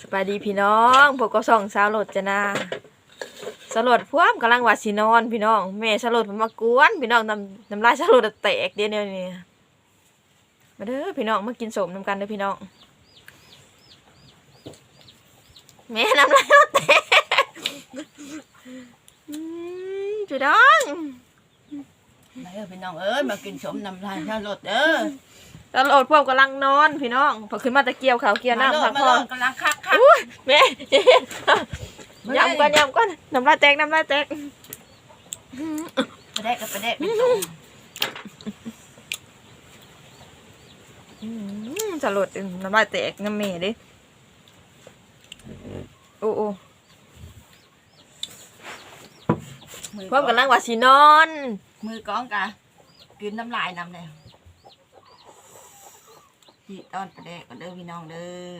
สบายดีพี่น้องพวกก็ส่องสาวโหลดจะนาสลดพวมกำลังว่าสินอนพี่น้องแม่สลดมากวนพี่น้องน้ำน้ำลายสลดแตกเดี๋ยวนี้นี่มาเด้อพี่น้องมากินสมน้ำกันเด้อพี่น้องแม่น้ำลายแตกอืมจุดองมาเด้อพี่น้องเอ้ยมากินสมน้ำลายชาลดเด้อ สลดพวกกำลังนอนพี่น้องพอขึ้นมาตะเกียวขาวเกียวมาน้ำโลพัดกมาผ่โลอนดกำลังคักคักอุ้ยแม่ยำก่อนยำก่อนน้ำลายแตกน้ำลายแตกไปได้ก็ไปได้เป็นสมอืมสลดน้ำลายแตกน้ำเมย์ดิโอ้โอ้มือพร้อมกำลังว่าสินอน มือกองกะกินน้ำลายนำเลย ที่ตอนประเดก็เด้อพี่น้องเด้อ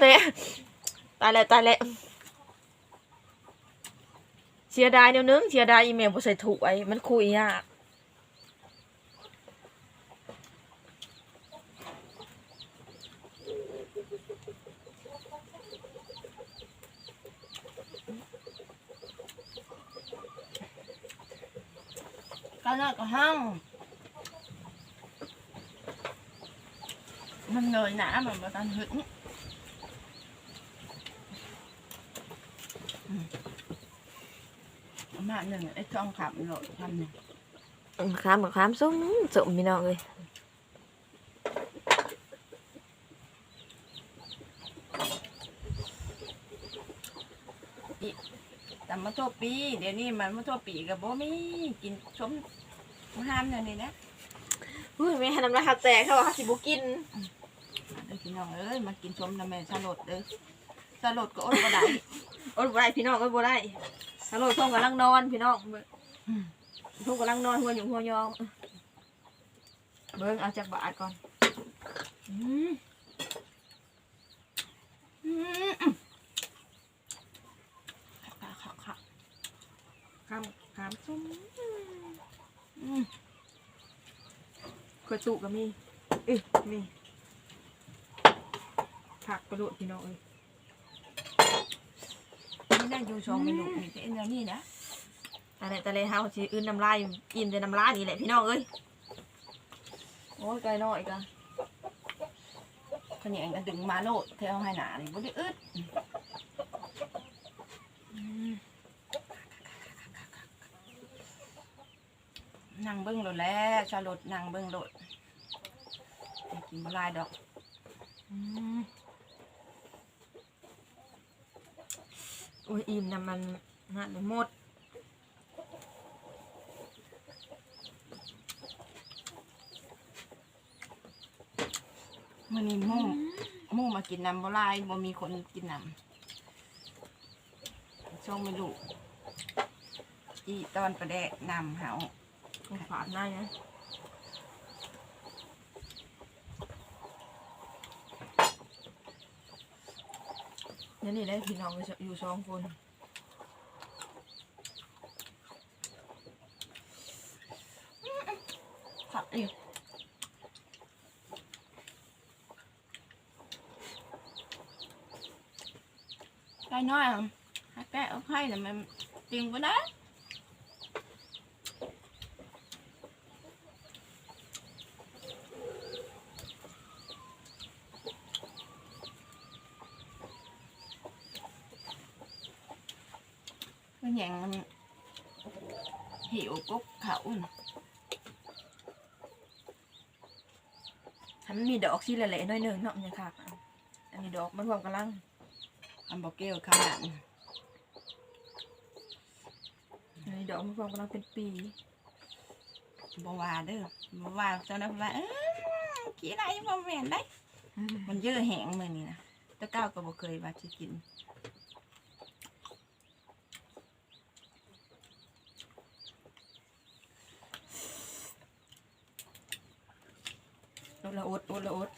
แม่ตายแล้วตายแล้วเสียดายเดี๋ยวนึงเสียดายอีเมลบ่ใส่ถูกไอ้มันคุยยาก ก็น่าก็ห้องมันเลยหนามันมาตันหึงอืมเอา มาหนึ่งไอ้ช่องขับโหลดทำหนึ่งอืมข้ามกับข้ามส้มสมพี่น้องเลยแต่มาทั่วปี เดี๋ยวนี้มันมาทั่วปีกับโบมีกินชมห้ามเนี่ยนี่นะอุ้ยแม่น้ำลายแตกเขาว่าเขาสิบุกินมาเด้อพี่น้องเอ้ยมากินชมน้ำแม่สลดเด้อสลดก็อดบ่ได้ โอ้ยบ่ได้พี่น้องโอ้ยบ่ได้สลดพวกกำลังนอนพี่น้องเบิ่งอืมพวกกำลังนอนหัวอยู่หัวยองเบิ่งเอาจากบาทก่อนอืม อืมค่ะค่ะค่ะ ข้ามข้ามส้ม อืม ขวดตุก็มีเอ้ยมีผักกระโดดพี่น้องเอ้ยนี่ได้อยู่สองเมนูมีแต่อันเดียวนี่นะตาเลยตาเลยเฮาสิอื่นน้ำลายอิ่มแต่น้ำลายนี่แหละพี่น้องเอ้ยโอ้ยไกลน้อยกันขะแหนงก็ดึงมาโลดเทเอาให้หนาเลยบ่ได้อึดนั่งเบิ้งโลดแล้วชาลดนั่งเบิ้งโลด ไปกินบ่หลายดอกอืมโอ้ยอิ่มน้ำมันนั่นเลยหมดมื่อนี้หมู่หมู่มากินน้ำบ่หลายบ่มีคนกินน้ำช่วงไม่รู้อีตอนประแดกน้ำเฮาสงสารนายนะ นี่นี่ได้พี่น้องอยู่สองคนขับอีกไก่น้อยอะให้แกะเอาไข่แต่มันจริงปะนะมันอย่างหิว กุ๊กเขาน่ะถ้ามันมีดอกที่ละเละๆหน้อยหนึ่งเนาะมันจะขาดอันนี้ดอกมันรวมกำลังทำบอกเกลขนาดอันนี้ดอกมันรวมกำลังเป็นปีบว่าเด้อบ่ว่าเจ้าหน้าที่ว่าเอ้อกี่ไรบ่แม่นได้ มันเยอะแหงมือนี่นะแตะก้าวก็บ่เคยว่าสิกิน ละอดอดละอด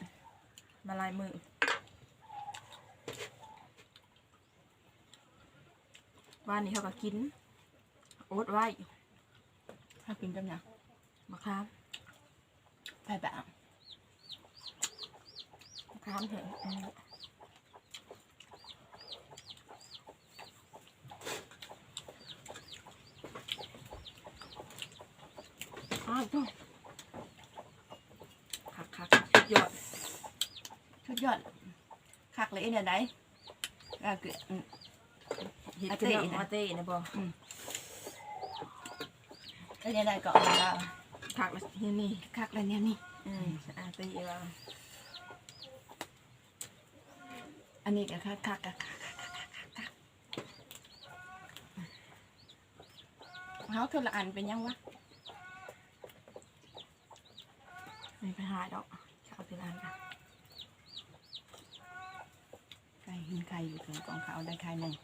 มาลายมือบ้านนี้เขาก็กินอดไว้ถ้ากินจังหยังมะขามไปแบบมะขามแห้งอืม ยอดคักเลยเนี่ยไหนก็คืออาเต้นะอาเต้นะบอก็ยังไงก็เอาละคักเลยเนี่ยนี่คักเลยเนี่นี่อาเต้เราอันนี้ก็คักคักคักคักเขาเท่ละอันเป็นยังวะไม่ไปหายดอกจะเอาเป็นอันกัน ไก่หินไข่อยู่ถึงกองเขาได้ไข่หนึ่ง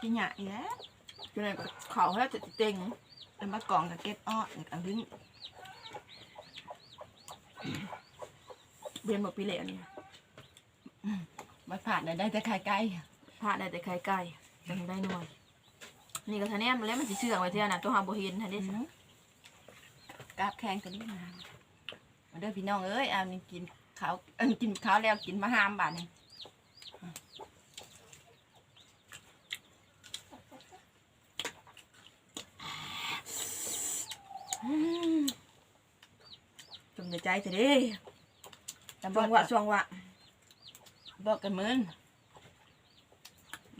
พี่หยาอีกแล้วอยู่ไหนก็เขาแล้วจะเต็งแล้วมากองกับเก็บอ้อเนี่ยเอาลิ้นเรียนบอกปีเหล่นี่มาผ่านได้แต่ไข่ไก่พระได้แต่ไข่ไก่จังได้หน่อยนี่ก็ทะแนมมันแล้วมันสิเชื่องไว้เท่าน่ะตัวหาบ่เห็นทันอืเด้มกราบแข่งกันนี่มามาเด้อพี่น้องเอ้ยเอานี่กิน ข้าวเอิ้นกินข้าวแล้วกินมาหามบาทนี่จงในใจจะเด้แต่บช่อวกงว่าวะช่วงวะบอกกันมือน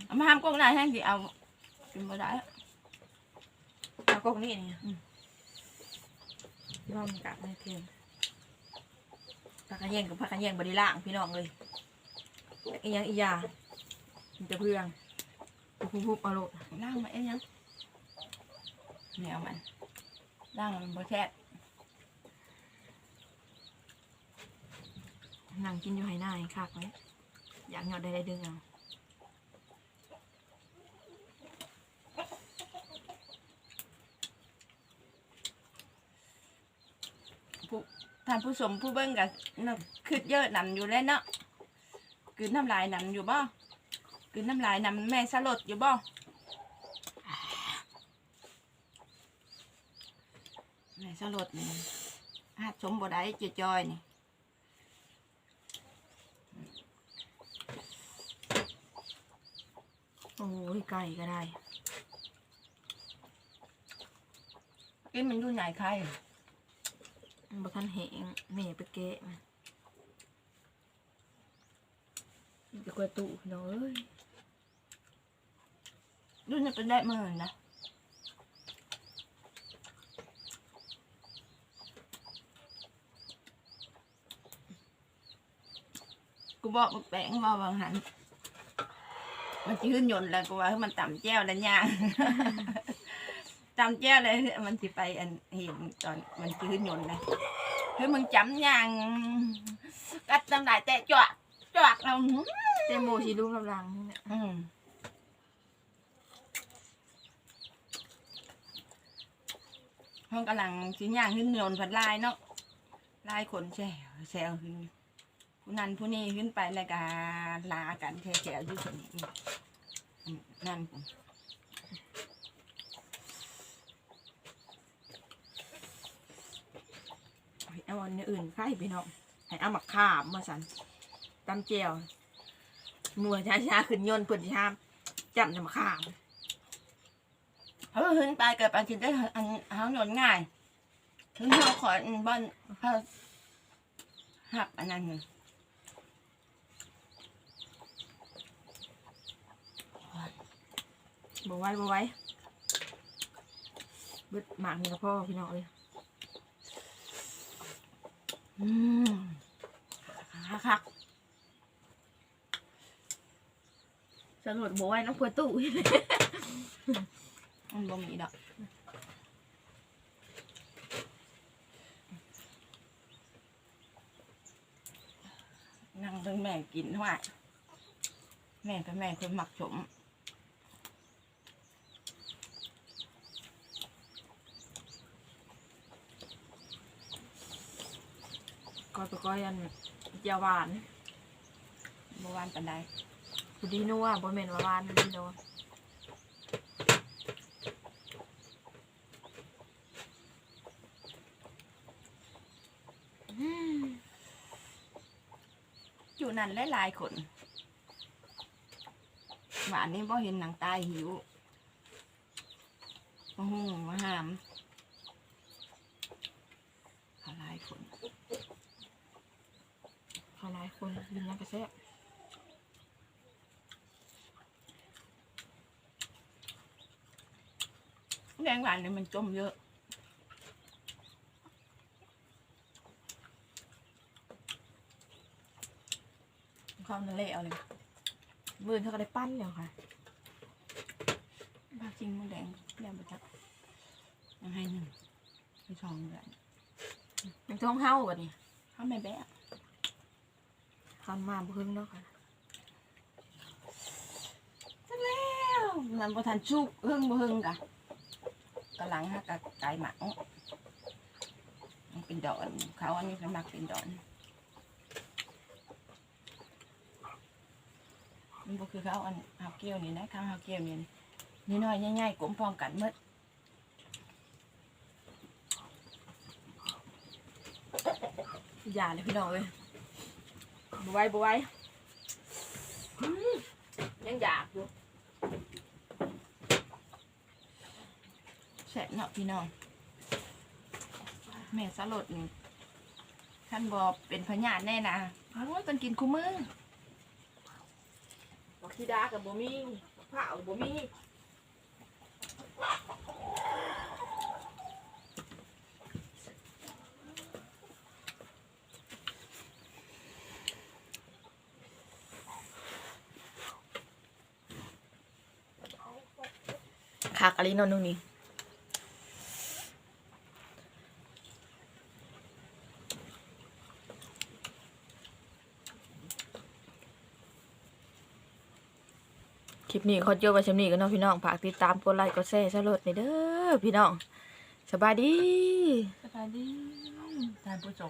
เอามาหามกล้องได้แห้งสิเอากินบ่ได้เอากล้องนี่นี่อืมย่อมกลับในเทียน ผักกระเยงกับผักกระเยงบไดีล่างพี่น้องเลยอีหยังอีหยามันจะเพื่องพุบๆเอาโลดล่างมาเอ็นยังแนวมันล่างมันบ่แซ่บนั่งกินอยู่ไหหน้าให้คักไหมอยากหยอดได้ได้ดึงเอา ท่านผู้ชมผู้เบิ่งก็น่ะคือเยอะนำอยู่แล้วเนาะคือน้ำลายนำอยู่บ่คือน้ำลายนำแม่สลดอยู่บ่แม่สลดนี่อาจสมบ่ได้เจจอยนี่โอ้ยไก่ก็ได้กินมันอยู่ไหนใคร มันบ่ทันแหงแม่ไปแกะมันจะกระตุพี่น้อยดูนี่เป็นได้มือนนะกูบอกมึงแปลงว่าบางหัน มันจะขึ้นยนต์แล้วกูว่ามันต่ำแจ้วแล้วย่าง ต่ำแจ้วเลยมันจะไปอันเห็นตอนมันจะขึ้นยนต์เลยเฮ้ยมึงจำย่างกัดน้ำลายแตะจวกจวกเราหืมเตโมชีลูกลำลังนี่แหละอืมห้องกำลังชิ้นย่างขึ้นยนต์ผัดลายเนาะลายขนแซวแซวขึ้นผู้นั้นผู้นี้ขึ้นไปแล้วก็ลากันแซวแซวอยู่ตรงนี้อืมนั่นผม เอาอันอื่นไข่พี่น้องให้เอามักขามมาสันตำเจียวมัวช้าช้าขึ้นยนต์เปิดชามจำน้ำขามเออขึ้นไปเกิดไปกินได้อันเฮาหนนง่ายถึงเราขออันบอนเขาหักอันนั้นหนึ่งบ่ไว้บ่ไว้บิดหมากนี่กับพ่อพี่น้องเลย คักสรุปบ่ไหว้น้องเพื่อตู้มันบ่มีดอกนั่งเป็นแม่กินเท่าไหร่แม่เป็นแม่คนหมักสม ก้อยก็ก้อยอันยาหวานเมื่วานปันใดบุดีนัวบวเมนวาวานบุดีนัวอยู่นั่นหลายๆคนหวานนี่บ่เห็นหนังตายหิวโอ้โหมาหาม คนกินยังกระแซ่บแดงหวานเนี่ยมันจมเยอะเขานั่นแหละเอาเลยมือเขาก็ได้ปั้นแล้วค่ะบาจริงมันแดงแดงประจักยังให้หนึ่งไปสองเลยยังต้องเฮาบัดนี้เขาไม่แบะ ทำมาบ่เพิ่งแล้วค่ะจังแล้วมันบ่ทันชุกเฮิงบ่เฮิงกะกำลังฮะกะไก่หมักมันเป็นดอนเขาอันนี้เป็นมักเป็นดอนมันบ่คือเขาอันเฮาเกี้ยวนี่นะข้าวเฮาเกี้ยวนี่นี่น้อยๆง่ายๆกลมพร้อมกันหมดอย่าเลยพี่น้องเอ้ย บไหว้บไหว้อืมยังอยากอยู่แซ่บเนาะพี่น้อง แม่สลดนี่ท่านบอเป็นพญานแน่นะโอ้ยตอนกินคู่มือบักขี้ดากับบ่มีผ้ากับบ่มี คากอะไรนอนตรงนี้คลิปนี้ขอจบไว้ชำนี้กันเนาะพี่น้องฝากติดตามกดไลค์กดแชร์สลดในเด้อพี่น้องสบายดี สบายดีท่านผู้ชม